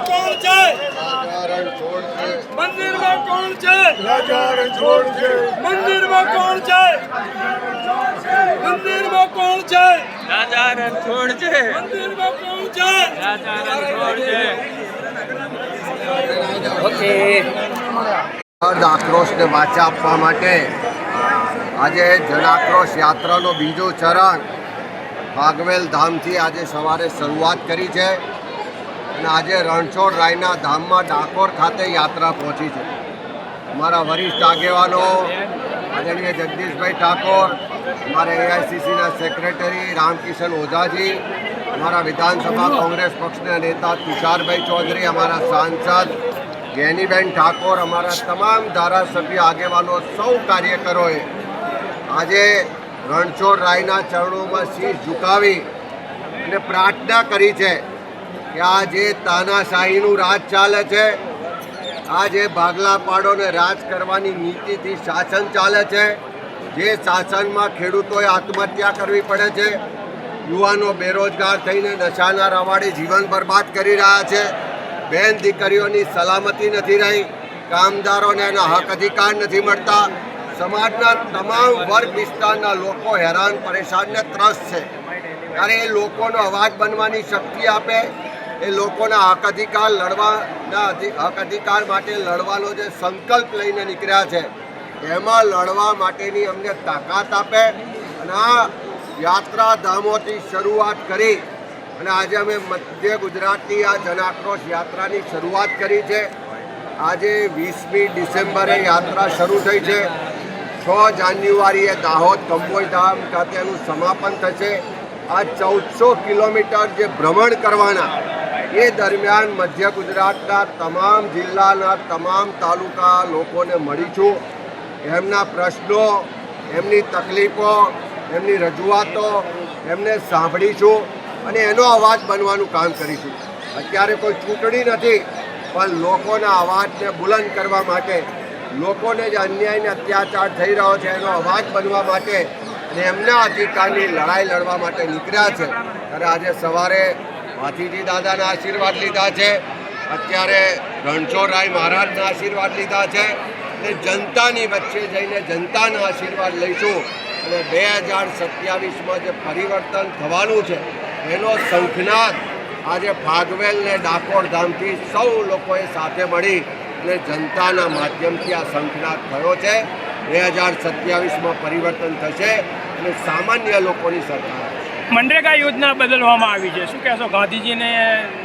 કોણ છે મંદિરમાં કોણ છે મંદિરમાં કોણ છે રાજા રણછોડ છે છે વાચા આપવા માટે આજે જનાક્રોશ યાત્રાનો બીજો ચરણ ભાગવેલ ધામથી આજે સવારે શરૂઆત કરી છે અને આજે રણછોડ રાયના ધામમાં ડાકોર ખાતે યાત્રા પહોંચી છે. મારા વરિષ્ઠ આગેવાનો, આદરણીય જગદીશભાઈ ઠાકોર મારા એઆઈસીસીના સેક્રેટરી રામકિશન ઓઝાજી, અમારા વિધાનસભા કોંગ્રેસ પક્ષના નેતા તુષારભાઈ ચૌધરી, અમારા સાંસદ જેનીબેન ઠાકોર, અમારા તમામ ધારાસભ્ય આગેવાનો, સૌ કાર્યકરોએ આજે રણછોડ રાયના ચરણોમાં શીશ ઝુકાવી અને પ્રાર્થના કરી છે કે આ જે તાનાશાહીનું રાજ ચાલે છે, આ જે ભાગલા પાડોને રાજ કરવાની નીતિથી શાસન ચાલે છે, જે શાસનમાં ખેડૂતોએ આત્મહત્યા કરવી પડે છે, યુવાનો બેરોજગાર થઈને નશાના રવાડે જીવન બરબાદ કરી રહ્યા છે, બેન દીકરીઓની સલામતી નથી રહી, કામદારોને એના હક અધિકાર નથી મળતા સમાજના તમામ વર્ગ વિસ્તારના લોકો હેરાન, પરેશાન ને ત્રસ્ત છે. ત્યારે એ લોકોનો અવાજ બનવાની શક્તિ આપે, એ લોકોના હક અધિકાર લડવાના હક અધિકાર માટે લડવાનો જે સંકલ્પ લઈને નીકળ્યા છે, એમાં લડવા માટેની અમને તાકાત આપે અને આ યાત્રાધામોથી શરૂઆત કરી અને આજે અમે મધ્ય ગુજરાતની આ જનાક્રોશ યાત્રાની શરૂઆત કરી છે. આજે વીસમી ડિસેમ્બરે યાત્રા શરૂ થઈ છે. છ જાન્યુઆરીએ દાહોદ કંબોઈ ધામ ખાતેનું સમાપન થશે. આ ચૌદસો કિલોમીટર જે ભ્રમણ કરવાના, એ દરમિયાન મધ્ય ગુજરાતના તમામ જિલ્લાના તમામ તાલુકા લોકોને મળીશું એમના પ્રશ્નો, એમની તકલીફો, એમની રજૂઆતો એમને સાંભળીશું અને એનો અવાજ બનવાનું કામ કરીશું. અત્યારે કોઈ ચૂંટણી નથી, પણ લોકોના અવાજને બુલંદ કરવા માટે લોકોને જે અન્યાય ને અત્યાચાર થઈ રહ્યો છે, એનો અવાજ બનવા માટે અને એમના અધિકારની લડાઈ લડવા માટે નીકળ્યા છે. ત્યારે આજે સવારે ભાથીજી દાદાના આશીર્વાદ લીધા છે. અત્યારે રણછોડરાય મહારાજના આશીર્વાદ લીધા છે. અને જનતાની વચ્ચે જઈને જનતાના આશીર્વાદ લઈશું. અને બે હજાર સત્યાવીસમાં જે પરિવર્તન થવાનું છે, એનો શંખનાદ આજે ફાગવેલ ને ડાકોર ધામથી સૌ લોકોએ સાથે મળી. અને જનતાના માધ્યમથી આ શંખનાદ થયો છે. બે હજાર સત્યાવીસમાં પરિવર્તન થશે અને સામાન્ય લોકોની સરકાર મનરેગા યોજના બદલવામાં આવી છે. શું કહેશો? ગાંધીજીને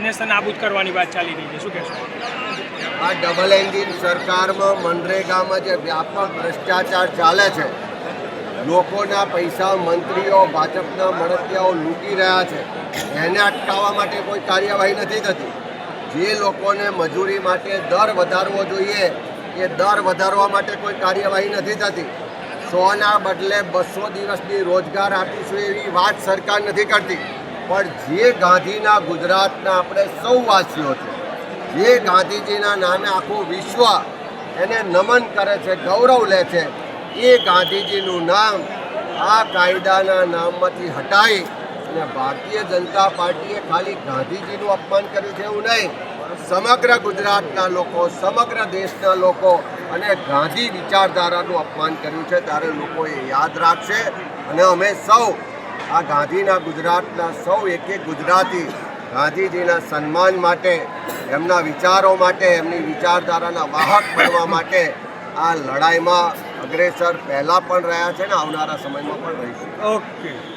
નેશન નાબૂદ કરવાની વાત ચાલી રહી છે. શું કહેશો? આ ડબલ એન્જિન સરકારમાં મનરેગામાં જે વ્યાપક ભ્રષ્ટાચાર ચાલે છે લોકોના પૈસા મંત્રીઓ ભાજપના મળતિયાઓ લૂંટી રહ્યા છે. એને અટકાવવા માટે કોઈ કાર્યવાહી નથી થતી. જે લોકોને મજૂરી માટે દર વધારવો જોઈએ, એ દર વધારવા માટે કોઈ કાર્યવાહી નથી થતી. સોના બદલે બસો દિવસની રોજગાર આપીશું એવી વાત સરકાર નથી કરતી. પણ જે ગાંધીના ગુજરાતના આપણે સૌ વાસીઓ છે, જે ગાંધીજીના નામે આખું વિશ્વ એને નમન કરે છે, ગૌરવ લે છે, એ ગાંધીજીનું નામ આ કાયદાના નામમાંથી હટાવી અને ભારતીય જનતા પાર્ટીએ ખાલી ગાંધીજીનું અપમાન કર્યું છે એવું નહીં. સમગ્ર ગુજરાતના લોકો, સમગ્ર દેશના લોકો અને ગાંધી વિચારધારાનું અપમાન કર્યું છે. ત્યારે લોકો એ યાદ રાખશે. અને અમે સૌ, આ ગાંધીના ગુજરાતના સૌ એક એક ગુજરાતી ગાંધીજીના સન્માન માટે, એમના વિચારો માટે, એમની વિચારધારાના વાહક બનવા માટે આ લડાઈમાં અગ્રેસર પહેલાં પણ રહ્યા છે ને આવનારા સમયમાં પણ રહીશું. ઓકે